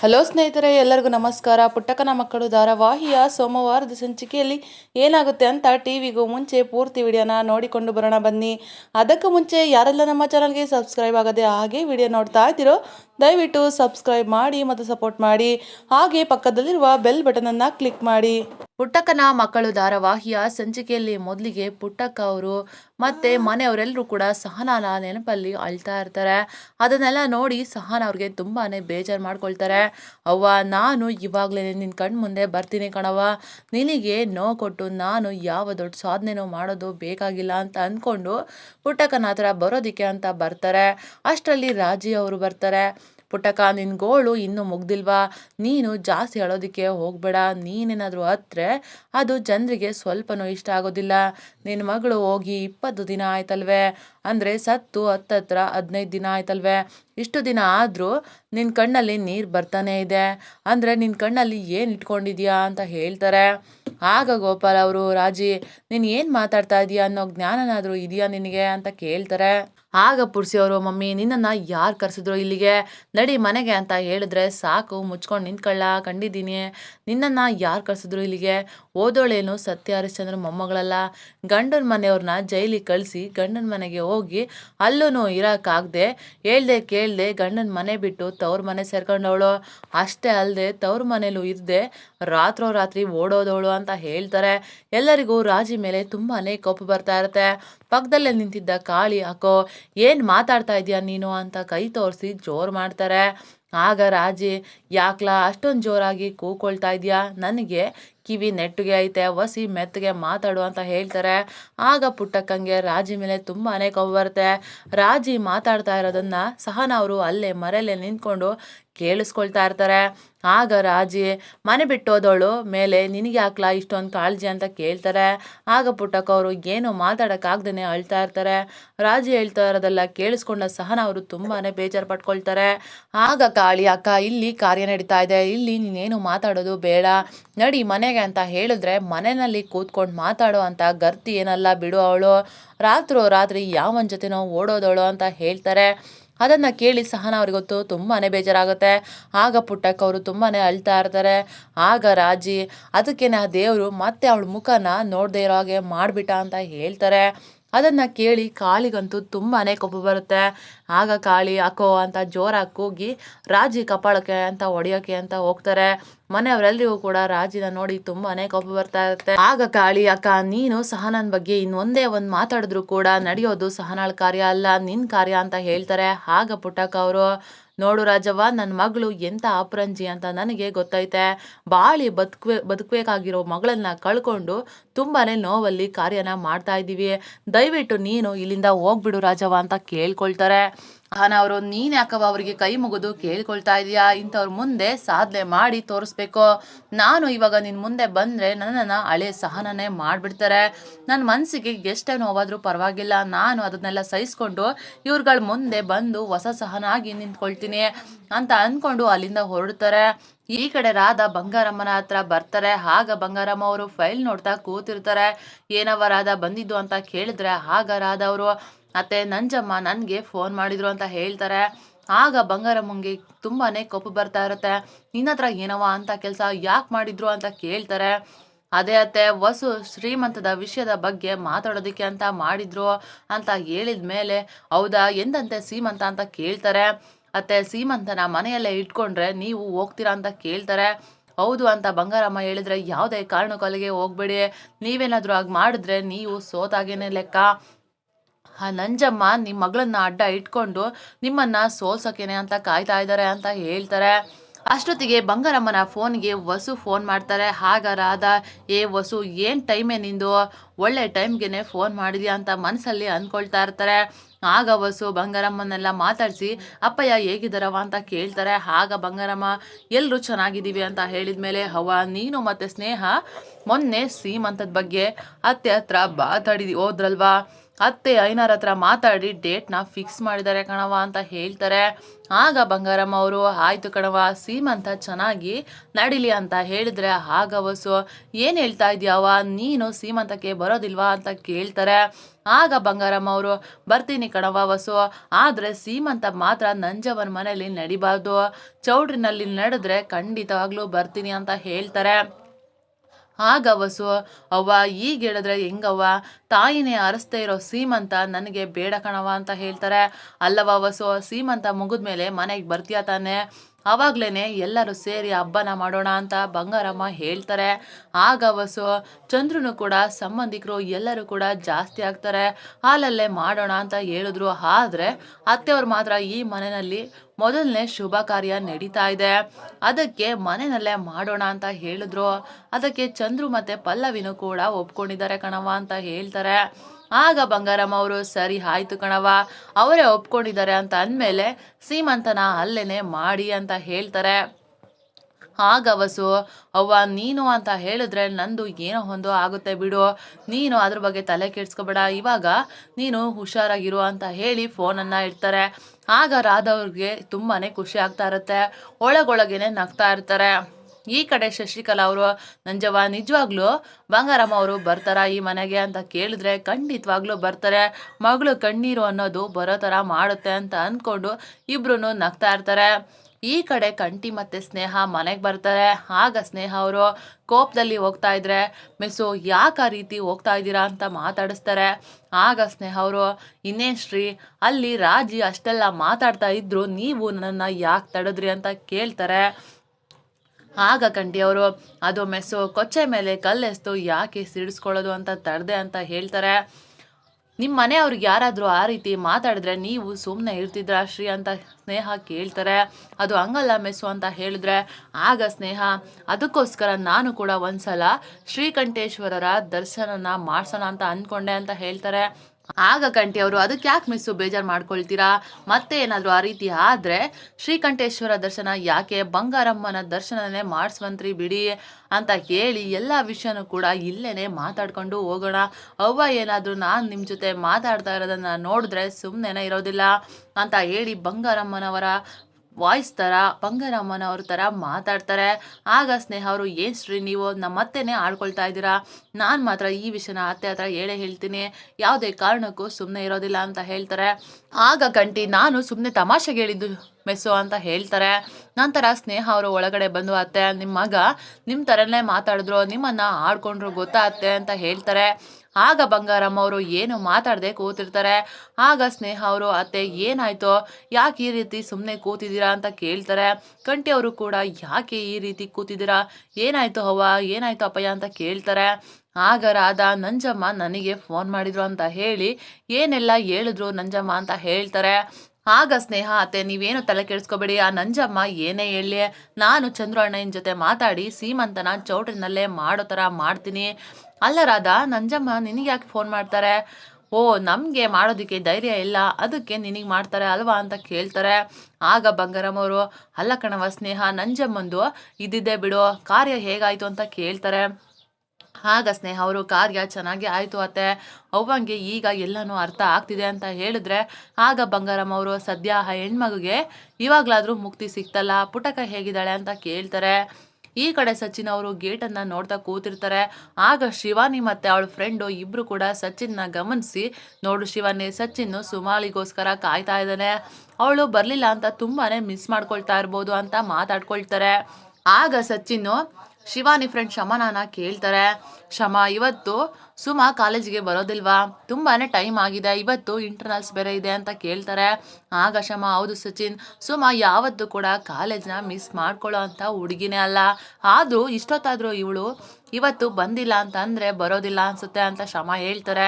Hello ಸ್ನೇಹಿತರೆ, ಎಲ್ಲರಿಗೂ ನಮಸ್ಕಾರ. ಪುಟ್ಟಕನ ಮಕ್ಕಳು ಧಾರಾವಾಹಿಯ ಸೋಮವಾರದ ಸಂಚಿಕೆಯಲ್ಲಿ ಏನಾಗುತ್ತೆ ಅಂತ ಟಿವಿಗೂ ಮುಂಚೆ ಪೂರ್ತಿ ವಿಡಿಯೋನ ನೋಡಿಕೊಂಡು ಬರೋಣ ಬನ್ನಿ. ಅದಕ್ಕೂ ಮುಂಚೆ ಯಾರೆಲ್ಲ ನಮ್ಮ ಚಾನಲ್ಗೆ ಸಬ್ಸ್ಕ್ರೈಬ್ ಆಗದೆ ಹಾಗೆ ವಿಡಿಯೋ ನೋಡ್ತಾ ಇದ್ದೀರೋ, ದಯವಿಟ್ಟು ಸಬ್ಸ್ಕ್ರೈಬ್ ಮಾಡಿ ಮತ್ತು ಸಪೋರ್ಟ್ ಮಾಡಿ. ಹಾಗೆ ಪಕ್ಕದಲ್ಲಿರುವ ಬೆಲ್ ಬಟನನ್ನು ಕ್ಲಿಕ್ ಮಾಡಿ. ಪುಟ್ಟಕ್ಕನ ಮಕ್ಕಳು ಧಾರಾವಾಹಿಯ ಸಂಚಿಕೆಯಲ್ಲಿ ಮೊದಲಿಗೆ ಪುಟ್ಟಕ್ಕ ಅವರು ಮತ್ತೆ ಮನೆಯವರೆಲ್ಲರೂ ಕೂಡ ಸಹನಾನ ನೆನಪಲ್ಲಿ ಅಳ್ತಾ ಇರ್ತಾರೆ. ಅದನ್ನೆಲ್ಲ ನೋಡಿ ಸಹನ ಅವ್ರಿಗೆ ತುಂಬಾ ಬೇಜಾರು ಮಾಡ್ಕೊಳ್ತಾರೆ. ಅವ್ವ, ನಾನು ಇವಾಗಲೇ ನಿನ್ನ ಕಣ್ಣು ಮುಂದೆ ಬರ್ತೀನಿ ಕಣವ್ವ. ನಿನಗೆ ನೋ ಕೊಟ್ಟು ನಾನು ಯಾವ ದೊಡ್ಡ ಸಾಧನೆನೂ ಮಾಡೋದು ಬೇಕಾಗಿಲ್ಲ ಅಂತ ಅಂದ್ಕೊಂಡು ಪುಟ್ಟಕ್ಕನ ಹತ್ರ ಬರೋದಿಕ್ಕೆ ಅಂತ ಬರ್ತಾರೆ. ಅಷ್ಟರಲ್ಲಿ ರಾಜಿ ಅವರು ಬರ್ತಾರೆ. ಪುಟ್ಟಕ್ಕ ನಿನ್ನ ಗೋಳು ಇನ್ನೂ ಮುಗ್ದಿಲ್ವಾ? ನೀನು ಜಾಸ್ತಿ ಹೇಳೋದಕ್ಕೆ ಹೋಗಬೇಡ. ನೀನೇನಾದರೂ ಹತ್ತರೆ ಅದು ಜನರಿಗೆ ಸ್ವಲ್ಪನೂ ಇಷ್ಟ ಆಗೋದಿಲ್ಲ. ನಿನ್ನ ಮಗಳು ಹೋಗಿ ಇಪ್ಪತ್ತು ದಿನ ಆಯ್ತಲ್ವೇ? ಅಂದರೆ ಸತ್ತು ಹತ್ತತ್ರ ಹದಿನೈದು ದಿನ ಆಯ್ತಲ್ವೇ? ಇಷ್ಟು ದಿನ ಆದರೂ ನಿನ್ನ ಕಣ್ಣಲ್ಲಿ ನೀರು ಬರ್ತಾನೆ ಇದೆ. ಅಂದರೆ ನಿನ್ನ ಕಣ್ಣಲ್ಲಿ ಏನು ಇಟ್ಕೊಂಡಿದ್ಯಾ ಅಂತ ಹೇಳ್ತಾರೆ. ಆಗ ಗೋಪಾಲ್ ಅವರು, ರಾಜಿ, ನೀನು ಏನು ಮಾತಾಡ್ತಾ ಇದೀಯ? ಅನ್ನೋ ಜ್ಞಾನನಾದರೂ ಇದೆಯಾ ನಿನಗೆ? ಅಂತ ಕೇಳ್ತಾರೆ. ಆಗ ಪುಡ್ಸಿ ಅವರು ಮಮ್ಮಿ, ನಿನ್ನನ್ನು ಯಾರು ಕರೆಸಿದ್ರು ಇಲ್ಲಿಗೆ? ನಡಿ ಮನೆಗೆ ಅಂತ ಹೇಳಿದ್ರೆ ಸಾಕು, ಮುಚ್ಕೊಂಡು ನಿಂತ್ಕೊಳ್ಳ, ಕಂಡಿದ್ದೀನಿ. ನಿನ್ನನ್ನು ಯಾರು ಕರೆಸಿದ್ರು ಇಲ್ಲಿಗೆ? ಓದೋಳೇನು ಸತ್ಯ ಹರಿಶ್ಚಂದ್ರ ಮೊಮ್ಮಗಳಲ್ಲ. ಗಂಡನ ಮನೆಯವ್ರನ್ನ ಜೈಲಿಗೆ ಕಳಿಸಿ ಗಂಡನ ಮನೆಗೆ ಹೋಗಿ ಅಲ್ಲೂ ಇರೋಕ್ಕಾಗದೆ ಹೇಳ್ದೆ ಕೇಳ್ದೆ ಗಂಡನ ಮನೆ ಬಿಟ್ಟು ತವ್ರ ಮನೆ ಸೇರ್ಕೊಂಡವಳು. ಅಷ್ಟೇ ಅಲ್ಲದೆ ತವ್ರ ಮನೇಲೂ ಇರದೆ ರಾತ್ರೋ ರಾತ್ರಿ ಓಡೋದವಳು ಅಂತ ಹೇಳ್ತಾರೆ. ಎಲ್ಲರಿಗೂ ರಾಜಿ ಮೇಲೆ ತುಂಬಾ ಕೋಪ ಬರ್ತಾ ಇರುತ್ತೆ. ಪಕ್ಕದಲ್ಲೇ ನಿಂತಿದ್ದ ಕಾಳಿ ಹಾಕೋ ಏನು ಮಾತಾಡ್ತಾ ಇದೀಯ ನೀನು? ಅಂತ ಕೈ ತೋರಿಸಿ ಜೋರು ಮಾಡ್ತಾರೆ. ಆಗ ರಾಜಿ, ಯಾಕ್ಲಾ, ಅಷ್ಟೊಂದು ಜೋರಾಗಿ ಕೂಕೊಳ್ತಾ ಇದೆಯಾ? ನನಗೆ ಕಿವಿ ನೆಟ್ಟಗೆ ಐತೆ ವಸಿ ಮೆತ್ತಗೆ ಮಾತಾಡು ಅಂತ ಹೇಳ್ತಾರೆ. ಆಗ ಪುಟ್ಟಕ್ಕಂಗೆ ರಾಜಿ ಮೇಲೆ ತುಂಬಾನೇ ಕೋಪ ಬರುತ್ತೆ. ರಾಜಿ ಮಾತಾಡ್ತಾ ಇರೋದನ್ನ ಸಹನ ಅವರು ಅಲ್ಲೇ ಮರೆಯಲ್ಲೇ ನಿಂತ್ಕೊಂಡು ಕೇಳಿಸ್ಕೊಳ್ತಾ ಇರ್ತಾರೆ. ಆಗ ರಾಜಿ, ಮನೆ ಬಿಟ್ಟೋದವಳು, ಮೇಲೆ ನಿನಗೆ ಹಾಕ್ಲಾ ಇಷ್ಟೊಂದು ಕಾಳಜಿ ಅಂತ ಕೇಳ್ತಾರೆ? ಆಗ ಪುಟ್ಟಕ್ಕ ಅವರು, ಏನು ಮಾತಾಡೋಕ್ಕಾಗ್ದೇ ಅಳ್ತಾ ಇರ್ತಾರೆ. ರಾಜಿ ಹೇಳ್ತಾ ಇರೋದೆಲ್ಲ ಕೇಳಿಸ್ಕೊಂಡ ಸಹನ ಅವರು ತುಂಬಾ ಬೇಜಾರು ಪಟ್ಕೊಳ್ತಾರೆ. ಆಗ ಕಾಳಿ ಅಕ್ಕ, ಇಲ್ಲಿ ಕಾರ್ಯ ನಡೀತಾ ಇದೆ. ಇಲ್ಲಿ ನೀನೇನು ಮಾತಾಡೋದು ಬೇಡ. ನಡಿ ಮನೆಗೆ ಅಂತ ಹೇಳಿದ್ರೆ ಮನೆಯಲ್ಲಿ ಕೂತ್ಕೊಂಡು ಮಾತಾಡೋ ಅಂತ ಗರ್ತಿ ಏನಲ್ಲ ಬಿಡು ಅವಳು. ರಾತ್ರೋ ರಾತ್ರಿ ಯಾವನ ಜೊತೆನೋ ಓಡೋದವಳು ಅಂತ ಹೇಳ್ತಾರೆ. ಅದನ್ನು ಕೇಳಿ ಸಹನ ಅವ್ರಿಗೊತ್ತು ತುಂಬಾ ಬೇಜಾರಾಗುತ್ತೆ. ಆಗ ಪುಟ್ಟಕ್ಕೆ ಅವರು ತುಂಬಾ ಅಳ್ತಾ ಇರ್ತಾರೆ. ಆಗ ರಾಜಿ ಅದಕ್ಕೆ ಆ ದೇವರು ಮತ್ತೆ ಅವಳ ಮುಖನ ನೋಡದೇ ಇರೋ ಹಾಗೆ ಮಾಡಿಬಿಟ್ಟ ಅಂತ ಹೇಳ್ತಾರೆ. ಅದನ್ನು ಕೇಳಿ ಕಾಲಿಗಂತೂ ತುಂಬಾ ಕೋಪ ಬರುತ್ತೆ. ಆಗ ಕಾಳಿ ಅಕೋ ಅಂತ ಜೋರಾಗಿ ಕೂಗಿ ರಾಜಿ ಕಪಾಳಕ್ಕೆ ಅಂತ, ಹೊಡಿಯೋಕೆ ಅಂತ ಹೋಗ್ತಾರೆ. ಮನೆಯವರೆಲ್ಲರಿಗೂ ಕೂಡ ರಾಜಿನ ನೋಡಿ ತುಂಬಾನೇ ಕೋಪ ಬರ್ತಾ ಇರುತ್ತೆ. ಆಗ ಕಾಳಿ, ಅಕ್ಕ, ನೀನು ಸಹನನ್ ಬಗ್ಗೆ ಇನ್ನೊಂದೇ ಒಂದು ಮಾತಾಡಿದ್ರು ಕೂಡ ನಡೆಯೋದು ಸಹನಾಳ್ ಕಾರ್ಯ ಅಲ್ಲ, ನಿನ್ ಕಾರ್ಯ ಅಂತ ಹೇಳ್ತಾರೆ. ಆಗ ಪುಟ್ಟಕ್ಕ ಅವರು, ನೋಡು ರಾಜವ್ವ ನನ್ನ ಮಗಳು ಎಂಥ ಅಪರಂಜಿ ಅಂತ ನನಗೆ ಗೊತ್ತೈತೆ. ಬಾಳಿ ಬದುಕೇ ಬದುಕಬೇಕಾಗಿರೋ ಮಗಳನ್ನ ಕಳ್ಕೊಂಡು ತುಂಬಾನೇ ನೋವಲ್ಲಿ ಕಾರ್ಯನ ಮಾಡ್ತಾ ಇದ್ದೀವಿ. ದಯವಿಟ್ಟು ನೀನು ಇಲ್ಲಿಂದ ಹೋಗ್ಬಿಡು ರಾಜವ್ವ, ಅಂತ ಕೇಳ್ಕೊಳ್ತಾರೆ. ಅವರು, ನೀನ್ ಯಾಕವ ಅವರಿಗೆ ಕೈ ಮುಗಿದು ಕೇಳ್ಕೊಳ್ತಾ ಇದೀಯಾ? ಇಂಥವ್ರ ಮುಂದೆ ಸಾಧನೆ ಮಾಡಿ ತೋರಿಸ್ಬೇಕು. ನಾನು ಇವಾಗ ನಿನ್ನ ಮುಂದೆ ಬಂದ್ರೆ ನನ್ನನ್ನ ಹಳೆ ಸಹನನೇ ಮಾಡ್ಬಿಡ್ತಾರೆ. ನನ್ನ ಮನಸ್ಸಿಗೆ ಎಷ್ಟೇ ನೋವಾದ್ರೂ ಪರವಾಗಿಲ್ಲ. ನಾನು ಅದನ್ನೆಲ್ಲ ಸಹಿಸ್ಕೊಂಡು ಇವ್ರುಗಳ ಮುಂದೆ ಬಂದು ಹೊಸ ಸಹನಾಗಿ ನಿಂತ್ಕೊಳ್ತೀನಿ ಅಂತ ಅಂದ್ಕೊಂಡು ಅಲ್ಲಿಂದ ಹೊರಡ್ತಾರೆ. ಈ ಕಡೆ ರಾಧ ಬಂಗಾರಮ್ಮನ ಹತ್ರ ಬರ್ತಾರೆ. ಆಗ ಬಂಗಾರಮ್ಮ ಅವರು ಫೈಲ್ ನೋಡ್ತಾ ಕೂತಿರ್ತಾರೆ. ಏನವ ರಾಧ ಬಂದಿದ್ದು ಅಂತ ಕೇಳಿದ್ರೆ, ಆಗ ರಾಧ ಅವರು ಅತ್ತೆ ನಂಜಮ್ಮ ನನಗೆ ಫೋನ್ ಮಾಡಿದ್ರು ಅಂತ ಹೇಳ್ತಾರೆ. ಆಗ ಬಂಗಾರಮ್ಮಂಗೆ ತುಂಬಾ ಕೋಪ ಬರ್ತಾ ಇರುತ್ತೆ. ನಿನ್ನ ಹತ್ರ ಏನವ ಅಂತ ಕೆಲಸ ಯಾಕೆ ಮಾಡಿದ್ರು ಅಂತ ಕೇಳ್ತಾರೆ. ಅದೇ ಅತ್ತೆ, ವಸು ಶ್ರೀಮಂತದ ವಿಷಯದ ಬಗ್ಗೆ ಮಾತಾಡೋದಕ್ಕೆ ಅಂತ ಮಾಡಿದ್ರು ಅಂತ ಹೇಳಿದ ಮೇಲೆ ಹೌದಾ, ಎಂದಂತೆ ಸೀಮಂತ ಅಂತ ಕೇಳ್ತಾರೆ. ಅತ್ತೆ, ಸೀಮಂತನ ಮನೆಯಲ್ಲೇ ಇಟ್ಕೊಂಡ್ರೆ ನೀವು ಹೋಗ್ತೀರಾ ಅಂತ ಕೇಳ್ತಾರೆ. ಹೌದು ಅಂತ ಬಂಗಾರಮ್ಮ ಹೇಳಿದ್ರೆ ಯಾವುದೇ ಕಾರಣಕ್ಕಲ್ಲಿಗೆ ಹೋಗ್ಬೇಡಿ. ನೀವೇನಾದರೂ ಆಗ ಮಾಡಿದ್ರೆ ನೀವು ಸೋತಾಗೇನೆ ಲೆಕ್ಕ. ಆ, ನಂಜಮ್ಮ ನಿಮ್ಮ ಮಗಳನ್ನ ಅಡ್ಡ ಇಟ್ಕೊಂಡು ನಿಮ್ಮನ್ನ ಸೋಲ್ಸೋಕೇನೆ ಅಂತ ಕಾಯ್ತಾ ಇದ್ದಾರೆ ಅಂತ ಹೇಳ್ತಾರೆ. ಅಷ್ಟೊತ್ತಿಗೆ ಬಂಗಾರಮ್ಮನ ಫೋನ್ಗೆ ವಸು ಫೋನ್ ಮಾಡ್ತಾರೆ. ಆಗ ರಾಧಾ, ಏ ವಸು, ಏನು ಟೈಮೇ ನಿಂದು? ಒಳ್ಳೆ ಟೈಮ್ಗೆ ಫೋನ್ ಮಾಡಿದ್ಯಾ ಅಂತ ಮನಸ್ಸಲ್ಲಿ ಅಂದ್ಕೊಳ್ತಾ ಇರ್ತಾರೆ. ಆಗ ವಸು, ಬಂಗಾರಮ್ಮನ್ನೆಲ್ಲ ಮಾತಾಡಿಸಿ, ಅಪ್ಪಯ್ಯ ಹೇಗಿದ್ದಾರವ ಅಂತ ಕೇಳ್ತಾರೆ. ಆಗ ಬಂಗಾರಮ್ಮ ಎಲ್ಲರೂ ಚೆನ್ನಾಗಿದ್ದೀವಿ ಅಂತ ಹೇಳಿದ ಮೇಲೆ ಹವ ನೀನು ಮತ್ತು ಸ್ನೇಹ? ಮೊನ್ನೆ ಸೀಮಂತದ ಬಗ್ಗೆ ಅತ್ತೆ ಹತ್ರ ಮಾತಾಡಿ ಹೋದ್ರಲ್ವಾ? ಅತ್ತೆ ಐನಾರ್ ಹತ್ರ ಮಾತಾಡಿ ಡೇಟ್ನ ಫಿಕ್ಸ್ ಮಾಡಿದ್ದಾರೆ ಕಣವ ಅಂತ ಹೇಳ್ತಾರೆ. ಆಗ ಬಂಗಾರಮ್ಮ ಅವರು, ಆಯ್ತು ಕಣವ ಸೀಮಂತ ಚೆನ್ನಾಗಿ ನಡಿಲಿ ಅಂತ ಹೇಳಿದ್ರೆ ಆಗ ವಸು ಏನು ಹೇಳ್ತಾ ಇದೀಯವ ನೀನು ಸೀಮಂತಕ್ಕೆ ಬರೋದಿಲ್ವಾ? ಅಂತ ಕೇಳ್ತಾರೆ. ಆಗ ಬಂಗಾರಮ್ಮ ಅವರು, ಬರ್ತೀನಿ ಕಣವ ವಸು ಆದರೆ ಸೀಮಂತ ಮಾತ್ರ ನಂಜವನ ಮನೆಯಲ್ಲಿ ನಡಿಬಾರ್ದು. ಚೌಡ್ರಿನಲ್ಲಿ ನಡೆದ್ರೆ ಖಂಡಿತವಾಗ್ಲೂ ಬರ್ತೀನಿ ಅಂತ ಹೇಳ್ತಾರೆ. ಆಗ ವಸು ಅವ್ವ, ಈಗ ಹೇಳಿದ್ರೆ ಹೆಂಗವ್ವ? ತಾಯಿನೇ ಅರಸ್ತಾ ಇರೋ ಸೀಮಂತ ನನಗೆ ಬೇಡ ಕಣವ ಅಂತ ಹೇಳ್ತಾರೆ. ಅಲ್ಲವ ವಸು ಸೀಮಂತ ಮುಗಿದ್ಮೇಲೆ ಮನೆಗೆ ಬರ್ತೀಯ ತಾನೆ? ಅವಾಗ್ಲೇ ಎಲ್ಲರೂ ಸೇರಿ ಹಬ್ಬನ ಮಾಡೋಣ ಅಂತ ಬಂಗಾರಮ್ಮ ಹೇಳ್ತಾರೆ. ಆಗ ವಸು ಚಂದ್ರನು ಕೂಡ, ಸಂಬಂಧಿಕರು ಎಲ್ಲರೂ ಕೂಡ ಜಾಸ್ತಿ ಆಗ್ತಾರೆ. ಹಾಲಲ್ಲೇ ಮಾಡೋಣ ಅಂತ ಹೇಳಿದ್ರು. ಆದರೆ ಅತ್ತೆಯವ್ರು ಮಾತ್ರ ಈ ಮನೆಯಲ್ಲಿ ಮೊದಲನೇ ಶುಭ ಕಾರ್ಯ ನಡೀತಾ ಇದೆ. ಅದಕ್ಕೆ ಮನೆಯಲ್ಲೇ ಮಾಡೋಣ ಅಂತ ಹೇಳಿದ್ರು. ಅದಕ್ಕೆ ಚಂದ್ರು ಮತ್ತೆ ಪಲ್ಲವಿನೂ ಕೂಡ ಒಪ್ಕೊಂಡಿದ್ದಾರೆ ಕಣವ ಅಂತ ಹೇಳ್ತಾರೆ. ಆಗ ಬಂಗಾರಮ್ಮ ಅವರು, ಸರಿ ಆಯ್ತು ಕಣವ ಅವರೇ ಒಪ್ಕೊಂಡಿದ್ದಾರೆ ಅಂತ ಅಂದಮೇಲೆ ಸೀಮಂತನ ಅಲ್ಲೇನೆ ಮಾಡಿ ಅಂತ ಹೇಳ್ತಾರೆ. ಆಗ ವಸು ಅವ್ವ, ನೀನು ಅಂತ ಹೇಳಿದ್ರೆ ನಂದು ಏನೋ ಒಂದು ಆಗುತ್ತೆ ಬಿಡು. ನೀನು ಅದ್ರ ಬಗ್ಗೆ ತಲೆ ಕೆಡ್ಸ್ಕೊಬೇಡ. ಇವಾಗ ನೀನು ಹುಷಾರಾಗಿರು ಅಂತ ಹೇಳಿ ಫೋನನ್ನು ಇಡ್ತಾರೆ. ಆಗ ರಾಧವ್ರಿಗೆ ತುಂಬಾ ಖುಷಿ ಆಗ್ತಾ ಇರುತ್ತೆ. ಒಳಗೊಳಗೇನೆ ನಗ್ತಾ ಇರ್ತಾರೆ. ಈ ಕಡೆ ಶಶಿಕಲಾ ಅವರು, ನಂಜವ್ವ, ನಿಜವಾಗ್ಲೂ ಬಂಗಾರಮ್ಮ ಅವರು ಬರ್ತಾರಾ ಈ ಮನೆಗೆ ಅಂತ ಕೇಳಿದ್ರೆ ಖಂಡಿತವಾಗ್ಲೂ ಬರ್ತಾರೆ. ಮಗಳು ಕಣ್ಣೀರು ಅನ್ನೋದು ಬರೋ ಥರ ಮಾಡುತ್ತೆ ಅಂತ ಅಂದ್ಕೊಂಡು ಇಬ್ರು ನಗ್ತಾ ಇರ್ತಾರೆ. ಈ ಕಡೆ ಕಂಟಿ ಮತ್ತೆ ಸ್ನೇಹ ಮನೆಗೆ ಬರ್ತಾರೆ. ಆಗ ಸ್ನೇಹ ಅವರು ಕೋಪದಲ್ಲಿ ಹೋಗ್ತಾ ಇದ್ರೆ, ಮಿಸ್ಸು, ಯಾಕೆ ಆ ರೀತಿ ಹೋಗ್ತಾ ಇದ್ದೀರಾ ಅಂತ ಮಾತಾಡಿಸ್ತಾರೆ. ಆಗ ಸ್ನೇಹ ಅವರು ಇನ್ನೇ ಶ್ರೀ, ಅಲ್ಲಿ ರಾಜಿ ಅಷ್ಟೆಲ್ಲ ಮಾತಾಡ್ತಾ ಇದ್ರು, ನೀವು ನನ್ನ ಯಾಕೆ ತಡೆದ್ರಿ ಅಂತ ಕೇಳ್ತಾರೆ. ಆಗ ಕಂಟಿ ಅವರು, ಅದು ಮೆಸ್ಸು, ಕೊಚ್ಚೆ ಮೇಲೆ ಕಲ್ಲೆಸ್ತು ಯಾಕೆ ಸಿಡಿಸ್ಕೊಳ್ಳೋದು ಅಂತ ತಡೆದೆ ಅಂತ ಹೇಳ್ತಾರೆ. ನಿಮ್ಮ ಮನೆಯವ್ರಿಗೆ ಯಾರಾದರೂ ಆ ರೀತಿ ಮಾತಾಡಿದ್ರೆ ನೀವು ಸುಮ್ಮನೆ ಇರ್ತಿದ್ರ ಶ್ರೀ ಅಂತ ಸ್ನೇಹ ಕೇಳ್ತಾರೆ. ಅದು ಹಂಗಲ್ಲ ಮೆಸ್ಸು ಅಂತ ಹೇಳಿದ್ರೆ ಆಗ ಸ್ನೇಹ, ಅದಕ್ಕೋಸ್ಕರ ನಾನು ಕೂಡ ಒಂದ್ಸಲ ಶ್ರೀಕಂಠೇಶ್ವರರ ದರ್ಶನನ ಮಾಡ್ಸೋಣ ಅಂತ ಅಂದ್ಕೊಂಡೆ ಅಂತ ಹೇಳ್ತಾರೆ. ಆಗ ಕಂಠಿ ಅವರು ಅದಕ್ಕೆ ಯಾಕೆ ಮಿಸ್ಸು ಬೇಜಾರು ಮಾಡ್ಕೊಳ್ತೀರಾ? ಮತ್ತೆ ಏನಾದರೂ ಆ ರೀತಿ ಆದರೆ ಶ್ರೀಕಂಠೇಶ್ವರ ದರ್ಶನ ಯಾಕೆ? ಬಂಗಾರಮ್ಮನ ದರ್ಶನನೇ ಮಾಡಿಸ್ವಂತ್ರಿ ಬಿಡಿ ಅಂತ ಹೇಳಿ ಎಲ್ಲ ವಿಷಯನೂ ಕೂಡ ಇಲ್ಲೇನೆ ಮಾತಾಡ್ಕೊಂಡು ಹೋಗೋಣ. ಅವ್ವ ಏನಾದರೂ ನಾನು ನಿಮ್ಮ ಜೊತೆ ಮಾತಾಡ್ತಾ ಇರೋದನ್ನು ನೋಡಿದ್ರೆ ಸುಮ್ಮನೆ ಇರೋದಿಲ್ಲ ಅಂತ ಹೇಳಿ ಬಂಗಾರಮ್ಮನವರ ವಾಯ್ಸ್ ಥರ ಪಂಗರಾಮನವ್ರ ಥರ ಮಾತಾಡ್ತಾರೆ. ಆಗ ಸ್ನೇಹ ಅವರು ಏನು ಶ್ರೀ, ನೀವು ನಮ್ಮ ಅತ್ತೆನೇ ಆಡ್ಕೊಳ್ತಾ ಇದ್ದೀರಾ? ನಾನು ಮಾತ್ರ ಈ ವಿಷಯನ ಅತ್ತೆ ಹತ್ರ ಹೇಳೇ ಹೇಳ್ತೀನಿ. ಯಾವುದೇ ಕಾರಣಕ್ಕೂ ಸುಮ್ಮನೆ ಇರೋದಿಲ್ಲ ಅಂತ ಹೇಳ್ತಾರೆ. ಆಗ ಕಂಟಿ ನಾನು ಸುಮ್ಮನೆ ತಮಾಷೆಗೆ ಹೇಳಿದ್ದು ಮೆಸ್ಸು ಅಂತ ಹೇಳ್ತಾರೆ. ನಂತರ ಸ್ನೇಹ ಅವರು ಒಳಗಡೆ ಬಂದು, ಅತ್ತೆ ನಿಮ್ಮ ಮಗ ನಿಮ್ಮ ಥರನೇ ಮಾತಾಡಿದ್ರು, ನಿಮ್ಮನ್ನು ಆಡ್ಕೊಂಡ್ರು ಗೊತ್ತಾತ್ತೆ ಅಂತ ಹೇಳ್ತಾರೆ. ಆಗ ಬಂಗಾರಮ್ಮ ಅವರು ಏನು ಮಾತಾಡದೆ ಕೂತಿರ್ತಾರೆ. ಆಗ ಸ್ನೇಹ ಅವರು, ಅತ್ತೆ, ಏನಾಯ್ತು? ಯಾಕೆ ಈ ರೀತಿ ಸುಮ್ಮನೆ ಕೂತಿದ್ದೀರಾ? ಅಂತ ಕೇಳ್ತಾರೆ. ಕಂಟಿ ಅವರು ಕೂಡ, ಯಾಕೆ ಈ ರೀತಿ ಕೂತಿದ್ದೀರಾ? ಏನಾಯ್ತು ಅವ್ವ? ಏನಾಯ್ತು ಅಪ್ಪಯ್ಯ? ಅಂತ ಕೇಳ್ತಾರೆ. ಆಗ ರಾಧಾ, ನಂಜಮ್ಮ ನನಗೆ ಫೋನ್ ಮಾಡಿದ್ರು ಅಂತ ಹೇಳಿ, ಏನೆಲ್ಲ ಹೇಳಿದ್ರು ನಂಜಮ್ಮ? ಅಂತ ಹೇಳ್ತಾರೆ. ಆಗ ಸ್ನೇಹ, ಅತ್ತೆ, ನೀವೇನು ತಲೆ ಕೆಡಿಸ್ಕೋಬೇಡಿ. ಆ ನಂಜಮ್ಮ ಏನೇ ಹೇಳಿ, ನಾನು ಚಂದ್ರು ಅಣ್ಣನ ಜೊತೆ ಮಾತಾಡಿ ಸೀಮಂತನ ಚೌಟ್ರಿನಲ್ಲೇ ಮಾಡೋ ಥರ ಮಾಡ್ತೀನಿ. ಅಲ್ಲ ರಾಧಾ ನಂಜಮ್ಮ ನಿನಗೆ ಯಾಕೆ ಫೋನ್ ಮಾಡ್ತಾರೆ? ಓ, ನಮಗೆ ಮಾಡೋದಕ್ಕೆ ಧೈರ್ಯ ಇಲ್ಲ. ಅದಕ್ಕೆ ನಿನಗೆ ಮಾಡ್ತಾರೆ ಅಲ್ವಾ ಅಂತ ಕೇಳ್ತಾರೆ. ಆಗ ಬಂಗಾರಮ್ಮ ಅವರು, ಅಲ್ಲ ಕಣವ ಸ್ನೇಹ, ನಂಜಮ್ಮಂದು ಇದ್ದಿದ್ದೆ ಬಿಡು. ಕಾರ್ಯ ಹೇಗಾಯಿತು ಅಂತ ಕೇಳ್ತಾರೆ. ಆಗ ಸ್ನೇಹ ಅವರು ಕಾರ್ಯ ಚೆನ್ನಾಗಿ ಆಯಿತು ಅತ್ತೆ ಅವಂಗೆ ಈಗ ಎಲ್ಲನೂ ಅರ್ಥ ಆಗ್ತಿದೆ ಅಂತ ಹೇಳಿದ್ರೆ, ಆಗ ಬಂಗಾರಮ್ಮ ಅವರು ಸದ್ಯ ಆ ಹೆಣ್ಮಗುಗೆ ಇವಾಗಲಾದರೂ ಮುಕ್ತಿ ಸಿಕ್ತಲ್ಲ, ಪುಟಕ ಹೇಗಿದ್ದಾಳೆ ಅಂತ ಕೇಳ್ತಾರೆ. ಈ ಕಡೆ ಸಚಿನ್ ಅವರು ಗೇಟನ್ನು ನೋಡ್ತಾ ಕೂತಿರ್ತಾರೆ. ಆಗ ಶಿವಾನಿ ಮತ್ತು ಅವಳ ಫ್ರೆಂಡು ಇಬ್ಬರು ಕೂಡ ಸಚಿನ್ನ ಗಮನಿಸಿ, ನೋಡು ಶಿವಾನಿ ಸಚಿನ್ ಸುಮಾಲಿಗೋಸ್ಕರ ಕಾಯ್ತಾ ಇದ್ದಾನೆ. ಅವಳು ಬರಲಿಲ್ಲ ಅಂತ ತುಂಬಾ ಮಿಸ್ ಮಾಡ್ಕೊಳ್ತಾ ಇರ್ಬೋದು ಅಂತ ಮಾತಾಡ್ಕೊಳ್ತಾರೆ. ಆಗ ಸಚಿನ್ನು ಶಿವಾನಿ ಫ್ರೆಂಡ್ ಶಮನಾನ ಕೇಳ್ತಾರೆ, ಶಮ, ಇವತ್ತು ಸುಮ ಕಾಲೇಜಿಗೆ ಬರೋದಿಲ್ವಾ? ತುಂಬಾ ಟೈಮ್ ಆಗಿದೆ, ಇವತ್ತು ಇಂಟರ್ನಲ್ಸ್ ಬೇರೆ ಇದೆ ಅಂತ ಕೇಳ್ತಾರೆ. ಆಗ ಶಮ, ಹೌದು ಸಚಿನ್, ಸುಮ ಯಾವತ್ತೂ ಕೂಡ ಕಾಲೇಜ್ನ ಮಿಸ್ ಮಾಡ್ಕೊಳ್ಳೋ ಅಂತ ಹುಡುಗಿನೇ ಅಲ್ಲ. ಆದರೂ ಇಷ್ಟೊತ್ತಾದರೂ ಇವಳು ಇವತ್ತು ಬಂದಿಲ್ಲ ಅಂತ ಅಂದರೆ ಬರೋದಿಲ್ಲ ಅನಿಸುತ್ತೆ ಅಂತ ಶಮ ಹೇಳ್ತಾರೆ.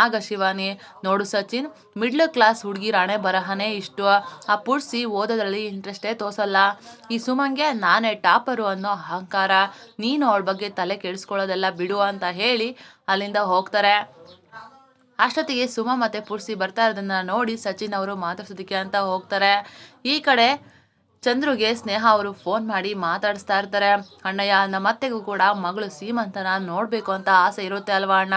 ಆಗ ಶಿವಾನಿ, ನೋಡು ಸಚಿನ್, ಮಿಡ್ಲ್ ಕ್ಲಾಸ್ ಹುಡುಗಿ ರಾಣೆ ಬರಹನೇ ಇಷ್ಟು. ಆ ಪುಡ್ಸಿ ಓದೋದ್ರಲ್ಲಿ ಇಂಟ್ರೆಸ್ಟೇ ತೋರಿಸಲ್ಲ. ಈ ಸುಮಂಗೆ ನಾನೇ ಟಾಪರು ಅನ್ನೋ ಅಹಂಕಾರ. ನೀನು ಅವಳ ಬಗ್ಗೆ ತಲೆ ಕೆಡಿಸ್ಕೊಳ್ಳೋದೆಲ್ಲ ಬಿಡು ಅಂತ ಹೇಳಿ ಅಲ್ಲಿಂದ ಹೋಗ್ತಾರೆ. ಅಷ್ಟೊತ್ತಿಗೆ ಸುಮ ಮತ್ತೆ ಪುರ್ಸಿ ಬರ್ತಾ ಇರೋದನ್ನ ನೋಡಿ ಸಚಿನ್ ಅವರು ಮಾತಾಡ್ಸೋದಕ್ಕೆ ಅಂತ ಹೋಗ್ತಾರೆ. ಈ ಕಡೆ ಚಂದ್ರುಗೆ ಸ್ನೇಹ ಅವರು ಫೋನ್ ಮಾಡಿ ಮಾತಾಡಿಸ್ತಾ ಇರ್ತಾರೆ. ಅಣ್ಣಯ್ಯ ನಮ್ಮ ಅತ್ತೆಗೂ ಕೂಡ ಮಗಳು ಸೀಮಂತನ ನೋಡಬೇಕು ಅಂತ ಆಸೆ ಇರುತ್ತೆ ಅಲ್ವಾ ಅಣ್ಣ?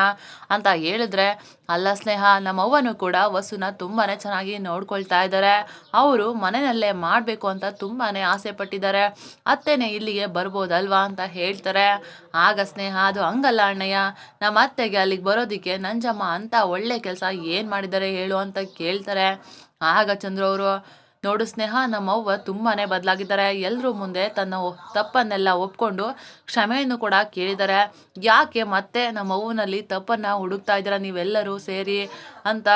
ಅಂತ ಹೇಳಿದ್ರೆ, ಅಲ್ಲ ಸ್ನೇಹ, ನಮ್ಮವ್ವನು ಕೂಡ ವಸುನ ತುಂಬಾನೇ ಚೆನ್ನಾಗಿ ನೋಡ್ಕೊಳ್ತಾ ಇದ್ದಾರೆ. ಅವರು ಮನೆಯಲ್ಲೇ ಮಾಡಬೇಕು ಅಂತ ತುಂಬಾನೇ ಆಸೆ ಪಟ್ಟಿದ್ದಾರೆ. ಅತ್ತೆನೇ ಇಲ್ಲಿಗೆ ಬರ್ಬೋದಲ್ವಾ ಅಂತ ಹೇಳ್ತಾರೆ. ಆಗ ಸ್ನೇಹ, ಅದು ಹಂಗಲ್ಲ ಅಣ್ಣಯ್ಯ. ನಮ್ಮ ಅತ್ತೆಗೆ ಅಲ್ಲಿಗೆ ಬರೋದಕ್ಕೆ ನಂಜಮ್ಮ ಅಂತ ಒಳ್ಳೆ ಕೆಲಸ ಏನು ಮಾಡಿದ್ದಾರೆ ಹೇಳು ಅಂತ ಕೇಳ್ತಾರೆ. ಆಗ ಚಂದ್ರು ಅವರು ನೋಡು ಸ್ನೇಹ, ನಮ್ಮವ್ವ ತುಂಬಾ ಬದಲಾಗಿದ್ದಾರೆ. ಎಲ್ಲರೂ ಮುಂದೆ ತನ್ನ ತಪ್ಪನ್ನೆಲ್ಲ ಒಪ್ಕೊಂಡು ಕ್ಷಮೆಯನ್ನು ಕೂಡ ಕೇಳಿದ್ದಾರೆ. ಯಾಕೆ ಮತ್ತೆ ನಮ್ಮವ್ವನಲ್ಲಿ ತಪ್ಪನ್ನ ಹುಡುಕ್ತಾ ಇದ್ದೀರಾ? ನೀವೆಲ್ಲರೂ ಸೇರಿ ಅಂತ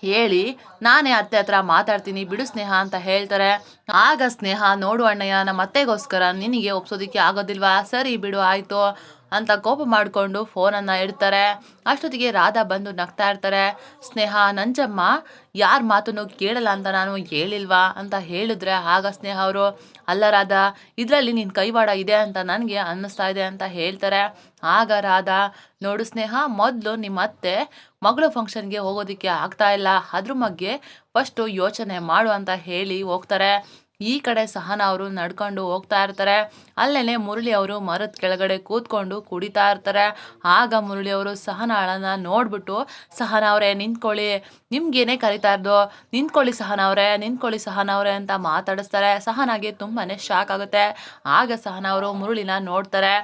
ಹೇಳಿ ನಾನೇ ಅತ್ತೆ ಹತ್ರ ಮಾತಾಡ್ತೀನಿ. ಬಿಡು ಸ್ನೇಹ ಅಂತ ಹೇಳ್ತಾರೆ. ಆಗ ಸ್ನೇಹ, ನೋಡು ಅಣ್ಣಯ್ಯ ನಮ್ಮ ಅತ್ತೆಗೋಸ್ಕರ ನಿನಗೆ ಒಪ್ಸೋದಕ್ಕೆ ಆಗೋದಿಲ್ವಾ? ಸರಿ ಬಿಡು, ಆಯ್ತು. ಅಂತ ಕೋಪ ಮಾಡಿಕೊಂಡು ಫೋನನ್ನು ಇಡ್ತಾರೆ. ಅಷ್ಟೊತ್ತಿಗೆ ರಾಧಾ ಬಂದು ನಗ್ತಾ ಇರ್ತಾರೆ. ಸ್ನೇಹ, ನಂಜಮ್ಮ, ಯಾರ ಮಾತನ್ನು ಕೇಳಲ್ಲ ಅಂತ ನಾನು ಹೇಳಿಲ್ವಾ ಅಂತ ಹೇಳಿದ್ರೆ ಆಗ ಸ್ನೇಹ ಅವರು, ಅಲ್ಲ ರಾಧಾ, ಇದರಲ್ಲಿ ನಿನ್ನ ಕೈವಾಡ ಇದೆ ಅಂತ ನನಗೆ ಅನ್ನಿಸ್ತಾ ಇದೆ ಅಂತ ಹೇಳ್ತಾರೆ. ಆಗ ರಾಧಾ, ನೋಡು ಸ್ನೇಹ, ಮೊದಲು ನಿಮ್ಮ ಅತ್ತೆ ಮಗಳು ಫಂಕ್ಷನ್ಗೆ ಹೋಗೋದಕ್ಕೆ ಆಗ್ತಾ ಇಲ್ಲ. ಅದ್ರ ಬಗ್ಗೆ ಫಸ್ಟು ಯೋಚನೆ ಮಾಡು ಅಂತ ಹೇಳಿ ಹೋಗ್ತಾರೆ. ಈ ಕಡೆ ಸಹನ ಅವರು ನಡ್ಕೊಂಡು ಹೋಗ್ತಾ ಇರ್ತಾರೆ. ಅಲ್ಲೇನೆ ಮುರಳಿ ಅವರು ಮರದ ಕೆಳಗಡೆ ಕೂತ್ಕೊಂಡು ಕುಡಿತಾ ಇರ್ತಾರೆ. ಆಗ ಮುರಳಿ ಅವರು ಸಹನಾಳನ್ನ ನೋಡ್ಬಿಟ್ಟು, ಸಹನ ಅವರೇ, ನಿಂತ್ಕೊಳ್ಳಿ. ನಿಮ್ಗೇನೆ ಕರಿತಾ ಇರೋದು? ನಿಂತ್ಕೊಳ್ಳಿ ಸಹನ ಅವರೇ, ನಿಂತ್ಕೊಳ್ಳಿ ಸಹನ ಅವರೇ ಅಂತ ಮಾತಾಡಿಸ್ತಾರೆ. ಸಹನಾಗೆ ತುಂಬಾನೇ ಶಾಕ್ ಆಗುತ್ತೆ. ಆಗ ಸಹನ ಅವರು ಮುರುಳಿನ ನೋಡ್ತಾರೆ.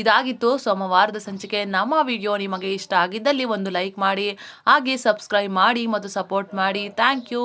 ಇದಾಗಿತ್ತು ಸೋಮವಾರದ ಸಂಚಿಕೆ. ನಮ್ಮ ವಿಡಿಯೋ ನಿಮಗೆ ಇಷ್ಟ ಆಗಿದ್ದಲ್ಲಿ ಒಂದು ಲೈಕ್ ಮಾಡಿ, ಹಾಗೆ ಸಬ್ಸ್ಕ್ರೈಬ್ ಮಾಡಿ ಮತ್ತು ಸಪೋರ್ಟ್ ಮಾಡಿ. Thank you.